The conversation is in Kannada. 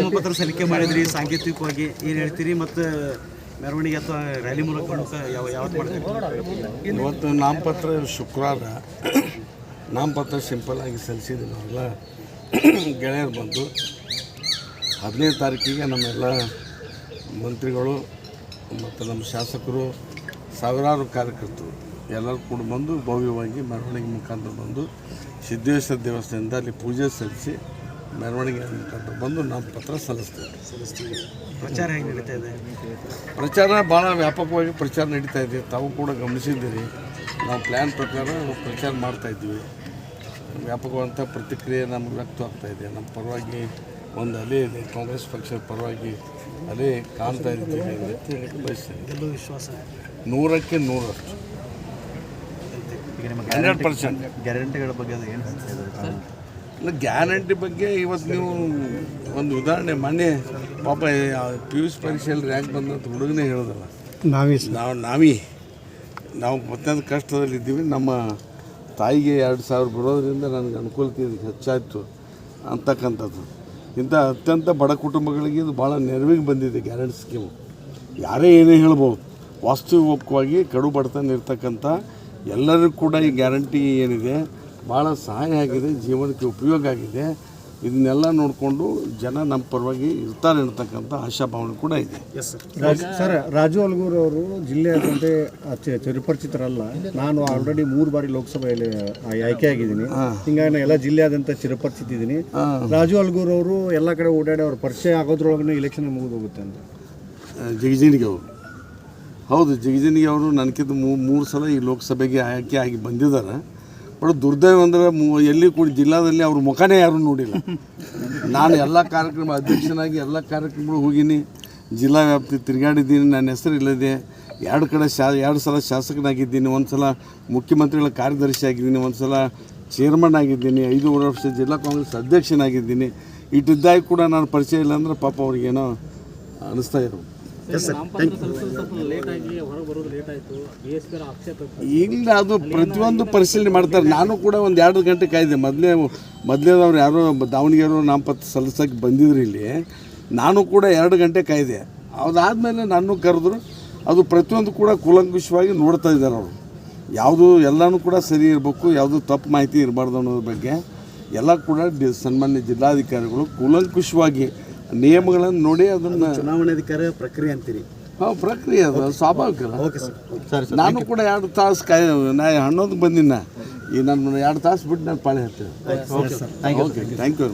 ನಾಮಪತ್ರ ಸಲ್ಲಿಕೆ ಮಾಡಿದ್ರಿ, ಸಾಂಕೇತಿಕವಾಗಿ ಏನು ಹೇಳ್ತೀರಿ? ಮತ್ತು ಮೆರವಣಿಗೆ ಅಥವಾ ರ್ಯಾಲಿ ಮೂಲಕ ಯಾವ ಯಾವತ್ತು ಇವತ್ತು ನಾಮಪತ್ರ ಶುಕ್ರವಾರ. ನಾಮಪತ್ರ ಸಿಂಪಲ್ ಆಗಿ ಸಲ್ಲಿಸಿದ್ವಿ ನಾವೆಲ್ಲ ಗೆಳೆಯರು ಬಂದು. ಹದಿನೈದು ತಾರೀಕಿಗೆ ನಮ್ಮೆಲ್ಲ ಮಂತ್ರಿಗಳು ಮತ್ತು ನಮ್ಮ ಶಾಸಕರು ಸಾವಿರಾರು ಕಾರ್ಯಕರ್ತರು ಎಲ್ಲರೂ ಕೂಡ ಬಂದು ಭವ್ಯವಾಗಿ ಮೆರವಣಿಗೆ ಮುಖಾಂತರ ಬಂದು ಸಿದ್ದೇಶ್ವರ ದೇವಸ್ಥಾನದಿಂದ ಅಲ್ಲಿ ಪೂಜೆ ಸಲ್ಲಿಸಿ ಮೆರವಣಿಗೆ ಮುಖಾಂತರ ಬಂದು ನಾಮಪತ್ರ ಸಲ್ಲಿಸ್ತೇವೆ. ಸಲ್ಲಿಸ್ತೀವಿ. ಪ್ರಚಾರ ಹೆಂಗೆ ನಡೀತಾ ಇದೆ? ಪ್ರಚಾರ ಭಾಳ ವ್ಯಾಪಕವಾಗಿ ಪ್ರಚಾರ ನಡೀತಾ ಇದೆ. ತಾವು ಕೂಡ ಗಮನಿಸಿದ್ದೀರಿ. ನಾವು ಪ್ಲ್ಯಾನ್ ಪ್ರಕಾರ ಪ್ರಚಾರ ಮಾಡ್ತಾ ಇದ್ವಿ ವ್ಯಾಪಕವಾದಂಥ ಪ್ರತಿಕ್ರಿಯೆ ನಮ್ಗೆ ವ್ಯಕ್ತವಾಗ್ತಾ ಇದೆ. ನಮ್ಮ ಪರವಾಗಿ ಒಂದು ಅಲೆ ಇದೆ. ಕಾಂಗ್ರೆಸ್ ಪಕ್ಷದ ಪರವಾಗಿ ಅಲೆ ಕಾಣ್ತಾ ಇದ್ದೀವಿ ಅಂತ ಬಯಸ್ತೇನೆ. ವಿಶ್ವಾಸ ನೂರಕ್ಕೆ ನೂರಷ್ಟು ಹಂಡ್ರೆಡ್ ಪರ್ಸೆಂಟ್. ಗ್ಯಾರಂಟಿಗಳ ಬಗ್ಗೆ ಅದು ಏನು ಹೇಳ್ತಾ ಇದ್ದಾರೆ? ಇಲ್ಲ ಗ್ಯಾರಂಟಿ ಬಗ್ಗೆ ಇವತ್ತು ನೀವು ಒಂದು ಉದಾಹರಣೆ ಮೊನ್ನೆ ಪಾಪ ಪಿ ಯು ಸಿ ಪರೀಕ್ಷೆಯಲ್ಲಿ ರ್ಯಾಂಕ್ ಬಂದಂಥ ಹುಡುಗನೇ ಹೇಳೋದಲ್ಲ. ನಾವೇ ನಾವು ನಾವೇ. ನಾವು ಮತ್ತೊಂದು ಕಷ್ಟದಲ್ಲಿದ್ದೀವಿ ನಮ್ಮ ತಾಯಿಗೆ ಎರಡು ಸಾವಿರ ಬರೋದರಿಂದ ನನಗೆ ಅನುಕೂಲತೆ ಹೆಚ್ಚಾಯಿತು ಅಂತಕ್ಕಂಥದ್ದು. ಇಂಥ ಅತ್ಯಂತ ಬಡ ಕುಟುಂಬಗಳಿಗೆ ಇದು ಭಾಳ ನೆರವಿಗೆ ಬಂದಿದೆ ಗ್ಯಾರಂಟಿ ಸ್ಕೀಮು. ಯಾರೇ ಏನೇ ಹೇಳ್ಬೋದು ವಾಸ್ತವಿಕವಾಗಿ ಕಡು ಬಡತನ ಇರ್ತಕ್ಕಂಥ ಎಲ್ಲರಿಗೂ ಕೂಡ ಈ ಗ್ಯಾರಂಟಿ ಏನಿದೆ ಭಾಳ ಸಹಾಯ ಆಗಿದೆ ಜೀವನಕ್ಕೆ ಉಪಯೋಗ ಆಗಿದೆ. ಇದನ್ನೆಲ್ಲ ನೋಡಿಕೊಂಡು ಜನ ನಮ್ಮ ಪರವಾಗಿ ಇರ್ತಾರೆ ಅನ್ನತಕ್ಕಂಥ ಆಶಾಭಾವನೆ ಕೂಡ ಇದೆ. ಎಸ್ ಸರ್ ರಾಜ್- ಅಲ್ಗೂರ್ ಅವರು ಜಿಲ್ಲೆಯಾದ್ಯಂತ ಚ- ಚಿರಪರಿಚಿತರಲ್ಲ. ನಾನು ಆಲ್ರೆಡಿ ಮೂರು ಬಾರಿ ಲೋಕಸಭೆಯಲ್ಲಿ ಆಯ್ಕೆ ಆಯ್ಕೆಯಾಗಿದ್ದೀನಿ ಹಿಂಗಾಗಿ ನಾನು ಎಲ್ಲ ಜಿಲ್ಲೆಯಾದಂತ ಚಿರಪರಿಚಿತ ಇದ್ದೀನಿ ರಾಜು ಅಲ್ಗೂರ್ ಅವರು ಎಲ್ಲ ಕಡೆ ಓಡಾಡಿ ಅವ್ರ ಪರಿಚಯ ಆಗೋದ್ರೊಳಗೆ ಇಲೆಕ್ಷನ್ ಮುಗಿದು ಹೋಗುತ್ತೆ ಅಂತ. ಜಗಜಿನಿಗೆ ಅವರು. ಹೌದು ಜಗಜಿನಿಗೆ ಅವರು ನನಗಿಂತ ಮೂರು ಸಲ ಈ ಲೋಕಸಭೆಗೆ ಆಯ್ಕೆ ಆಗಿ ಬಂದಿದ್ದಾರೆ. ಬಟ್ ದುರ್ದೈವ ಅಂದರೆ ಎಲ್ಲಿ ಕೂಡ ಜಿಲ್ಲಾದಲ್ಲಿ ಅವ್ರ ಮುಖನೇ ಯಾರೂ ನೋಡಿಲ್ಲ. ನಾನು ಎಲ್ಲ ಕಾರ್ಯಕ್ರಮ ಅಧ್ಯಕ್ಷನಾಗಿ ಎಲ್ಲ ಕಾರ್ಯಕ್ರಮಗಳು ಹೋಗೀನಿ. ಜಿಲ್ಲಾ ವ್ಯಾಪ್ತಿ ತಿರುಗಾಡಿದ್ದೀನಿ, ನನ್ನ ಹೆಸರು ಇಲ್ಲದೆ ಎರಡು ಕಡೆ ಶಾ, ಎರಡು ಸಲ ಶಾಸಕನಾಗಿದ್ದೀನಿ, ಒಂದು ಸಲ ಮುಖ್ಯಮಂತ್ರಿಗಳ ಕಾರ್ಯದರ್ಶಿ ಆಗಿದ್ದೀನಿ, ಒಂದು ಸಲ ಚೇರ್ಮನ್ ಆಗಿದ್ದೀನಿ ಐದೂವರೆ ವರ್ಷ ಜಿಲ್ಲಾ ಕಾಂಗ್ರೆಸ್ ಅಧ್ಯಕ್ಷನಾಗಿದ್ದೀನಿ. ಇಟ್ಟಿದ್ದಾಗಿ ಕೂಡ ನಾನು ಪರಿಚಯ ಇಲ್ಲ ಅಂದ್ರೆ ಪಾಪ ಅವ್ರಿಗೇನೋ ಅನ್ನಿಸ್ತಾ ಇರೋದು ಇಲ್ಲ ಅದು ಪ್ರತಿಯೊಂದು ಪರಿಶೀಲನೆ ಮಾಡ್ತಾರೆ. ನಾನು ಕೂಡ ಒಂದು ಎರಡು ಗಂಟೆ ಕಾಯ್ದೆ. ಮೊದಲೇ ಮೊದಲೇದವ್ರು ಯಾರೋ ದಾವಣಗೆರೆ ನಾಮಪತ್ರ ಸಲ್ಲಿಸೋಕೆ ಬಂದಿದ್ರು ಇಲ್ಲಿ. ನಾನು ಕೂಡ ಎರಡು ಗಂಟೆ ಕಾಯ್ದೆ. ಅದಾದಮೇಲೆ ನಾನು ಕರೆದ್ರು ಅದು ಪ್ರತಿಯೊಂದು ಕೂಡ ಕೂಲಂಕುಷವಾಗಿ ನೋಡ್ತಾ ಇದ್ದಾರೆ ಅವರು. ಯಾವುದು ಎಲ್ಲನೂ ಕೂಡ ಸರಿ ಇರಬೇಕು ಯಾವುದು ತಪ್ಪು ಮಾಹಿತಿ ಇರಬಾರ್ದು ಅನ್ನೋದ್ರ ಬಗ್ಗೆ ಎಲ್ಲ ಕೂಡ ಡಿ ಸನ್ಮಾನ್ಯ ಜಿಲ್ಲಾಧಿಕಾರಿಗಳು ಕೂಲಂಕುಷವಾಗಿ ನಿಯಮಗಳನ್ನು ನೋಡಿ ಅದನ್ನು ಚುನಾವಣಾಧಿಕಾರಿ ಪ್ರಕ್ರಿಯೆ ಅಂತೀರಿ. ಹಾಂ ಪ್ರಕ್ರಿಯೆ ಅದು ಸ್ವಾಭಾವಿಕ. ನಾನು ಕೂಡ ಎರಡು ತಾಸು ಕಾಯ್ ನಾ ಹನ್ನೊಂದು ಬಂದಿನ. ಈ ನಾನು ಎರಡು ತಾಸು ಬಿಟ್ಟು ನಾನು ಪಾಳೆ ಹತ್ತೇವೆ ಓಕೆ ಥ್ಯಾಂಕ್ ಯು